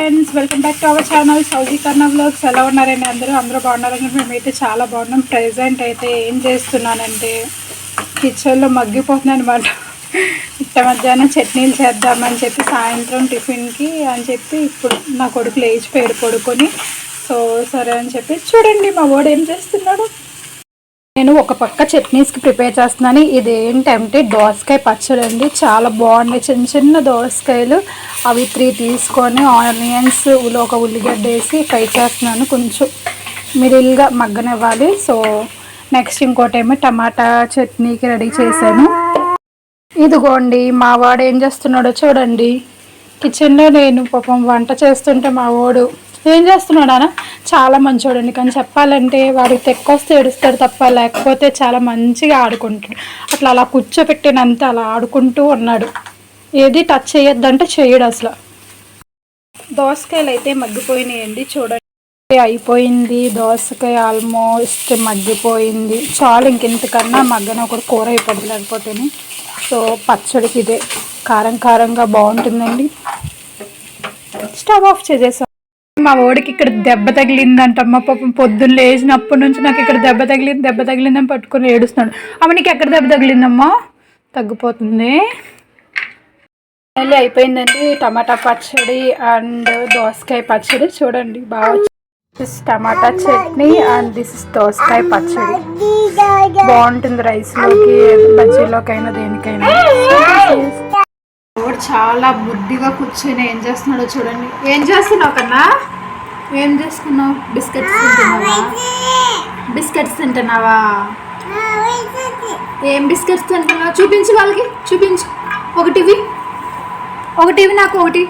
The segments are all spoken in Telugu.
Friends welcome back to our channel Sowji Kanna vlogs ఎలా ఉన్నారండి అందరూ? అందరూ బాగున్నారని మేమైతే చాలా బాగున్నాం. ప్రజెంట్ అయితే ఏం చేస్తున్నానంటే కిచెన్లో మగ్గిపోతున్నాను అనమాట ఇట్ట మధ్యాహ్నం చట్నీలు చేద్దామని చెప్పి సాయంత్రం టిఫిన్కి అని చెప్పి ఇప్పుడు నా కొడుకు పేరు పడుకొని సో సరే అని చెప్పి చూడండి మా వాడు ఏం చేస్తున్నాడు? నేను ఒక పక్క చట్నీస్కి ప్రిపేర్ చేస్తున్నాను. ఇది ఏంటంటే దోసకాయ పచ్చడి అండి. చాలా బాగుంది చిన్న చిన్న దోసకాయలు అవి త్రీ తీసుకొని ఆనియన్స్ ఒక ఉల్లిగడ్డ వేసి ఫ్రై చేస్తున్నాను. కొంచెం మిడిల్గా మగ్గనివ్వాలి. సో నెక్స్ట్ ఇంకోటేమో టమాటా చట్నీకి రెడీ చేశాను. ఇదిగోండి మా వాడు ఏం చేస్తున్నాడో చూడండి. కిచెన్లో నేను పాపం వంట చేస్తుంటే మా వాడు ఏం చేస్తున్నాడు అన్న చాలా మంచోడండి కానీ చెప్పాలంటే వాడికి తెక్కొస్తే ఏడుస్తాడు తప్ప లేకపోతే చాలా మంచిగా ఆడుకుంటాడు. అట్లా అలా కూర్చోపెట్టినంత అలా ఆడుకుంటూ ఉన్నాడు. ఏది టచ్ చేయొద్దంటే చేయడు అసలు. దోసకాయలు అయితే మగ్గిపోయినాయండి చూడండి. అయిపోయింది దోసకాయ ఆల్మోస్ట్ మగ్గిపోయింది. చాలు ఇంకెంతకన్నా మగ్గన ఒకటి కూర అయిపోతుంది లేకపోతేనే. సో పచ్చడికి ఇదే. కారం కారంగా బాగుంటుందండి. స్టవ్ ఆఫ్ చేసేసాం. మా ఓడికి ఇక్కడ దెబ్బ తగిలిందంట మా పాపం పొద్దున్న లేచినప్పటి నుంచి నాకు ఇక్కడ దెబ్బ తగిలింది దెబ్బ తగిలిందని పట్టుకొని ఏడుస్తున్నాడు. అమ్మ నీకు ఎక్కడ దెబ్బ తగిలిందమ్మా? తగ్గిపోతుంది. మళ్ళీ అయిపోయిందండి టమాటా పచ్చడి అండ్ దోసకాయ పచ్చడి. చూడండి బాగా this tomato chutney and this is దోసకాయ పచ్చడి. బాగుంటుంది రైస్లోకి బజ్జీలోకైనా దేనికైనా. వాడు చాలా బుద్ధిగా కూర్చొని ఏం చేస్తున్నాడో చూడండి. ఏం చేస్తున్నావు కన్నా? ఏం చేస్తున్నావు? బిస్కెట్స్ తింటున్నావా? బిస్కెట్స్ తింటున్నావా? ఏం బిస్కెట్స్ తింటున్నావు? చూపించు వాళ్ళకి చూపించు. ఒకటివి ఒకటివి నాకు ఒకటి.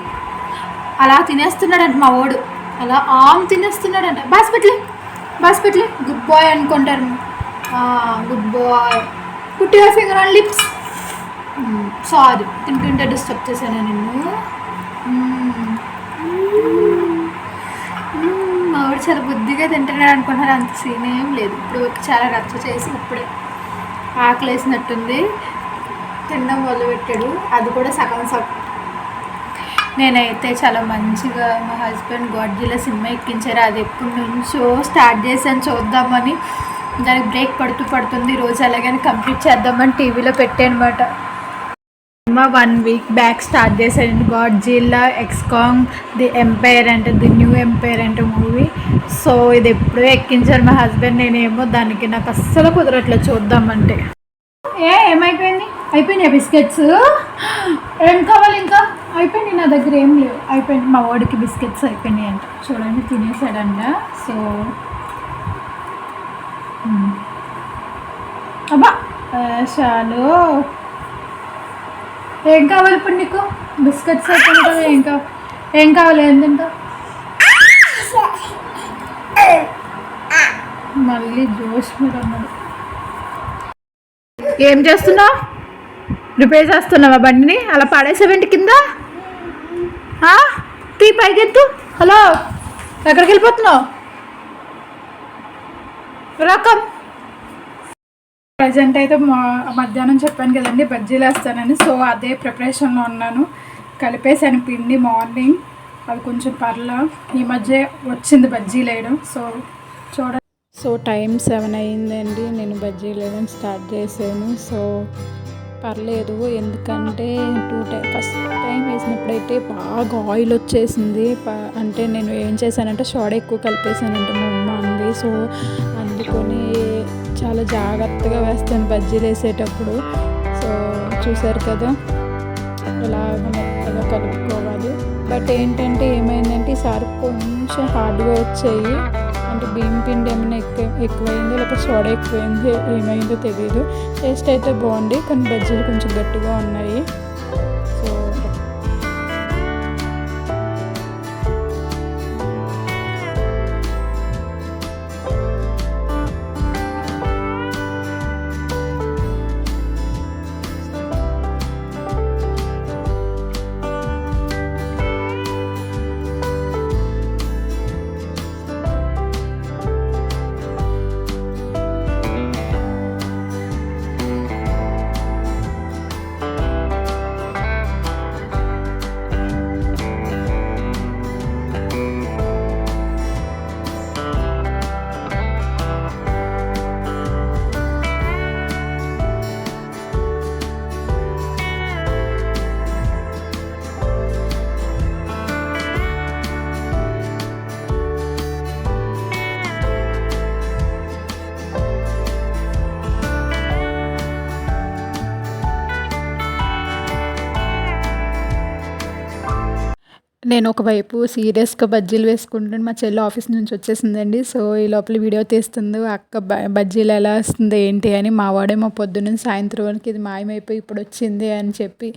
అలా తినేస్తున్నాడంట మా వాడు అలా ఆమ్ తినేస్తున్నాడంట. బాస్పెట్లే బాస్పెట్లే గుడ్ బాయ్ అనుకుంటారు. Good boy. Put finger on lips. Sorry తింటుంటే డిస్టర్బ్ చేశాను నిన్ను. మా ఊరు చాలా బుద్ధిగా తింటున్నాడు అనుకుంటున్నారు అంత సీన్ ఏం లేదు. ఇప్పుడు చాలా రచ్చ చేసి ఇప్పుడే ఆకలి వేసినట్టుంది తినడం మొదలుపెట్టాడు. అది కూడా సగం సగం. నేనైతే చాలా మంచిగా మా హస్బెండ్ గాడ్జిలా సినిమా ఎక్కించారు. అది ఎప్పటి నుంచో స్టార్ట్ చేశాను చూద్దామని. దానికి బ్రేక్ పడుతూ పడుతుంది. రోజు అలాగని కంప్లీట్ చేద్దామని టీవీలో పెట్టానమాట. Cinema one week back start చేశాడు Godzilla x Kong the empire అంటే ది న్యూ ఎంపైర్ అంటే మూవీ. సో ఇది ఎప్పుడు ఎక్కించారు మా హస్బెండ్. నేనేమో దానికి నాకు అస్సలు కుదరట్లేదు చూద్దామంటే. ఏ ఏమైపోయింది? అయిపోయినాయి బిస్కెట్స్? ఏం కావాలి ఇంకా? అయిపోయింది నా దగ్గర ఏం లేవు. అయిపోయింది మా వాడికి బిస్కెట్స్ అయిపోయినాయి అంట చూడండి తినేసాడంట. సో అబ్బా చాలు ఏం కావాలి ఇప్పుడు నీకు? బిస్కెట్స్ అయిపోయింది కదా ఏం కావాలి? ఏం కావాలి? ఏం తింటావు? మళ్ళీ జోష్ మీద ఉన్నాడు. ఏం చేస్తున్నావు? రిపేర్ చేస్తున్నావా బండిని? అలా పడేసావేంటి కింద? ఆ? తీ పైకెత్తు. హలో ఎక్కడికి వెళ్ళిపోతున్నావు? రకం ప్రజెంట్ అయితే మా మధ్యాహ్నం చెప్పాను కదండి బజ్జీలు వేస్తానని సో అదే ప్రిపరేషన్లో ఉన్నాను. కలిపేసాను పిండి మార్నింగ్. అది కొంచెం పర్ల. ఈ మధ్య వచ్చింది బజ్జీ వేయడం సో చూడ సో టైం సెవెన్ అయిందండి. నేను బజ్జీ వేయడం స్టార్ట్ చేశాను. సో పర్లేదు. ఎందుకంటే టూ టైం ఫస్ట్ టైం వేసినప్పుడైతే బాగా ఆయిల్ వచ్చేసింది. ప- అంటే నేను ఏం చేశానంటే సోడా ఎక్కువ కలిపేసానంటే మా అమ్మ అంది. సో అందుకొని చాలా జాగ్రత్తగా వేస్తాను బజ్జీలు వేసేటప్పుడు. సో చూసారు కదా ఇలాగ మెత్తగా కలుపుకోవాలి. బట్ ఏంటంటే ఏమైందంటే ఈసారి కొంచెం హార్డ్గా వచ్చాయి. అంటే బియ్యం పిండి ఏమైనా ఎక్కువ ఎక్కువైందో లేకపోతే సోడా ఎక్కువైందో ఏమైందో తెలియదు టేస్ట్ అయితే బాగుంది కానీ బజ్జీలు కొంచెం గట్టిగా ఉన్నాయి. నేను ఒకవైపు సీరియస్గా బజ్జీలు వేసుకుంటాను మా చెల్లి ఆఫీస్ నుంచి వచ్చేసిందండి. సో ఈ లోపల వీడియో తీస్తుంది అక్క బ బజ్జీలు ఎలా వస్తుంది ఏంటి అని. మా వాడేమో పొద్దున్న సాయంత్రం వరకు ఇది మాయమైపోయి ఇప్పుడు వచ్చింది అని చెప్పి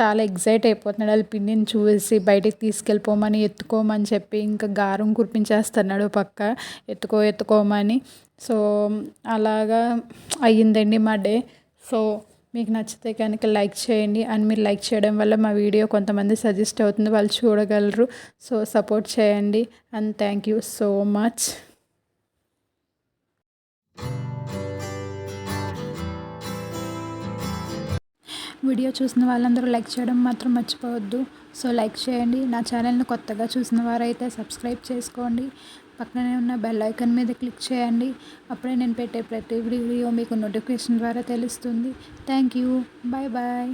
చాలా ఎగ్జైట్ అయిపోతున్నాడు. వాళ్ళ పిన్నిని చూసి బయటికి తీసుకెళ్ళిపోమని ఎత్తుకోమని చెప్పి ఇంకా గారం కురిపించేస్తున్నాడు పక్క. ఎత్తుకో ఎత్తుకోమని. సో అలాగా అయ్యిందండి మా డే. సో మీకు నచ్చితే కనుక లైక్ చేయండి. అండ్ మీరు లైక్ చేయడం వల్ల మా వీడియో కొంతమంది సజెస్ట్ అవుతుంది. వాళ్ళు చూడగలరు. సో సపోర్ట్ చేయండి. And thank you so much. Video చూసిన వాళ్ళందరూ లైక్ చేయడం మాత్రం మర్చిపోవద్దు. సో లైక్ చేయండి. నా ఛానల్ని కొత్తగా చూసిన వారైతే సబ్స్క్రైబ్ చేసుకోండి. పక్కనే ఉన్న బెల్ ఐకాన్ మీద క్లిక్ చేయండి. అప్పుడే నేను పెట్టే ప్రతి వీడియో మీకు నోటిఫికేషన్ ద్వారా తెలుస్తుంది. Thank you bye bye